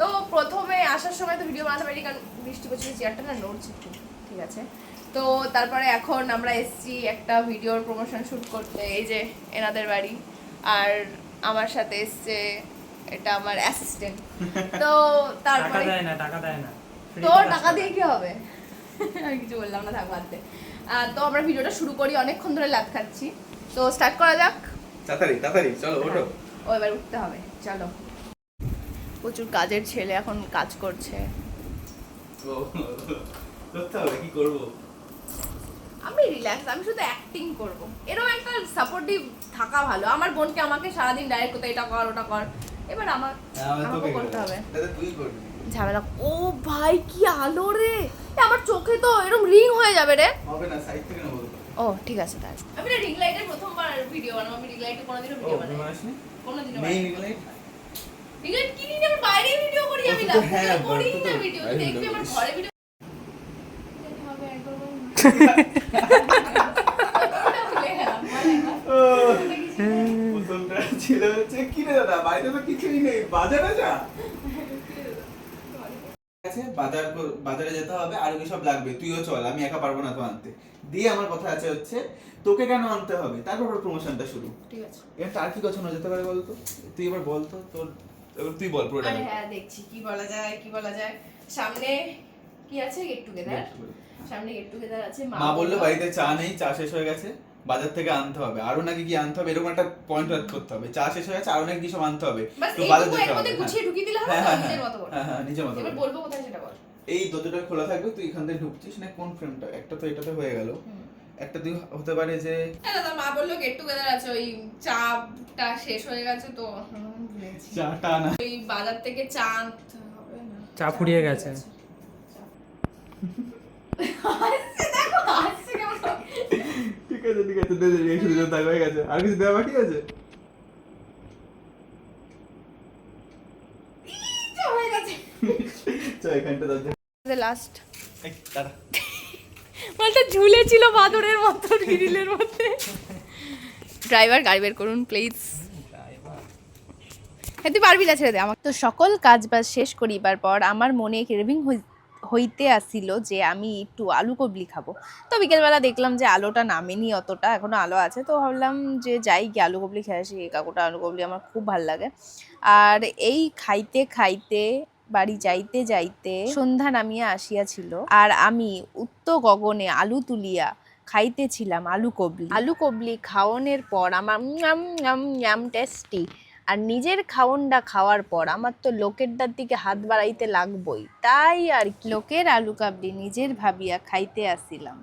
তো প্রথমে আসার সময় তো ভিডিও বানাতে পারি কারণ বৃষ্টি পড়ছে চেয়ারটা না নড়ছে একটু ঠিক আছে? তো তারপরে এখন আমরা এসছি একটা ভিডিওর প্রমোশন শুট করতে এই যে এনাদের বাড়ি আর আমার সাথে এসছে এটা আমার অ্যাসিস্ট্যান্ট তো তারপরে টাকা দেয় তোর টাকা দিয়ে কি হবে? আমি কিছু বললাম না থাক বাদ আহ, তো আমরা ভিডিওটা শুরু করি অনেকক্ষণ ধরে লাভ খাচ্ছি। তো স্টার্ট করা যাক। তাড়াতাড়ি তাড়াতাড়ি চলো ওঠো। ও এবার উঠতে হবে চলো। প্রচুর কাজের ছেলে এখন কাজ করছে। করতে হবে কি করব? আমি রিল্যাক্স আমি শুধু অ্যাক্টিং করব। এরকম একটা সাপোর্টিভ থাকা ভালো। আমার বোনকে আমাকে সারাদিন ডাইরেক্ট করতে এটা কর ওটা কর। এবার আমার আমাকে করতে হবে। তুই করবি। ঝামেলা। ও ভাই কি আলো রে! আমার চোখে তো এরকম রিং হয়ে যাবে রে। হবে না সাইড থেকে ও ঠিক আছে তাহলে। আমি না রিং লাইটের প্রথমবার ভিডিও বানাবো আমি রিং লাইটে কোনোদিনও ভিডিও বানাই আসনি কোনোদিনও এগুলাই রিং লাইট কিনি না আমি বাইরে ভিডিও করি আমি ও, না হ্যাঁ, করি না ভিডিও বাইরে দেখবি video আমার করিস। ঘরে ভিডিও ছিল হচ্ছে। কি রে দাদা বাড়িতে তো কিছুই নেই। বাজারে যা আছে বাজার বাজারে যেতে হবে আর কি সব লাগবে তুইও চল আমি একা পারব না তো আনতে দিয়ে আমার কথা আছে হচ্ছে তোকে কেন আনতে হবে? তারপর প্রমোশনটা শুরু। ঠিক আছে। এটা আর কি গোছানো যেতে পারে বলতো? তুই এবার বলতো তোর এবার তুই বল পুরোটা। আরে হ্যাঁ দেখছি কি বলা যায় কি বলা যায়। সামনে কি আছে? গেট টুগেদার সামনে গেট টুগেদার আছে মা বলল বাড়িতে চা নেই চা শেষ হয়ে গেছে। বাজার থেকে আনতে হবে। আরও নাকি কি আনতে হবে এরকম একটা পয়েন্ট অ্যাড করতে হবে। চা শেষ হয়ে গেছে আরও নাকি কিছু আনতে হবে। তো বাজার মধ্যে হবে গুছিয়ে ঢুকিয়ে দিলে হবে হ্যাঁ হ্যাঁ নিজের মতো হ্যাঁ হ্যাঁ নিজের মতো এবার বলব কোথায় সেটা বল। এই দরজাটা খোলা থাকবে তুই এখান থেকে ঢুকছিস না কোন ফ্রেমটা একটা তো এটাতে হয়ে গেল। একটা তুই হতে পারে যে হ্যাঁ দাদা মা বলল গেট টুগেদার আছে ওই চাটা শেষ হয়ে গেছে তো। চাটা না। ওই বাজার থেকে চা আনতে হবে না। চা ফুরিয়ে গেছে। আছে ঠিক আছে হয়ে গেছে। আর কিছু দেওয়া বাকি আছে? হয়ে লাস্ট মালটা ঝুলেছিল বাদরের মতো গ্রিলের মধ্যে। ড্রাইভার গাড়ি বের করুন প্লিজ হ্যাঁ তুই পারবি না ছেড়ে দে আমার তো সকল কাজ বাজ শেষ করিবার পর আমার মনে ক্রেভিং হইতে আসিল যে আমি একটু আলু কবলি খাব। তো বিকেলবেলা দেখলাম যে আলোটা নামেনি অতটা, এখনও আলো আছে। তো ভাবলাম যে যাই গিয়ে আলু কবলি খেয়ে আসি এই কাকুটা আলু কবলি আমার খুব ভালো লাগে। আর এই খাইতে খাইতে, বাড়ি যাইতে যাইতে সন্ধ্যা নামিয়া আসিয়াছিল আর আমি উত্ত গগনে আলু তুলিয়া খাইতেছিলাম আলু কবলি। আলু কবলি খাওয়ানোর পর আমার টেস্টি আর নিজের খাওনটা খাওয়ার পর আমার তো লোকেরটার দিকে হাত বাড়াইতে লাগবই। তাই আর লোকের আলু কাবলি নিজের ভাবিয়া খাইতে আসিলাম।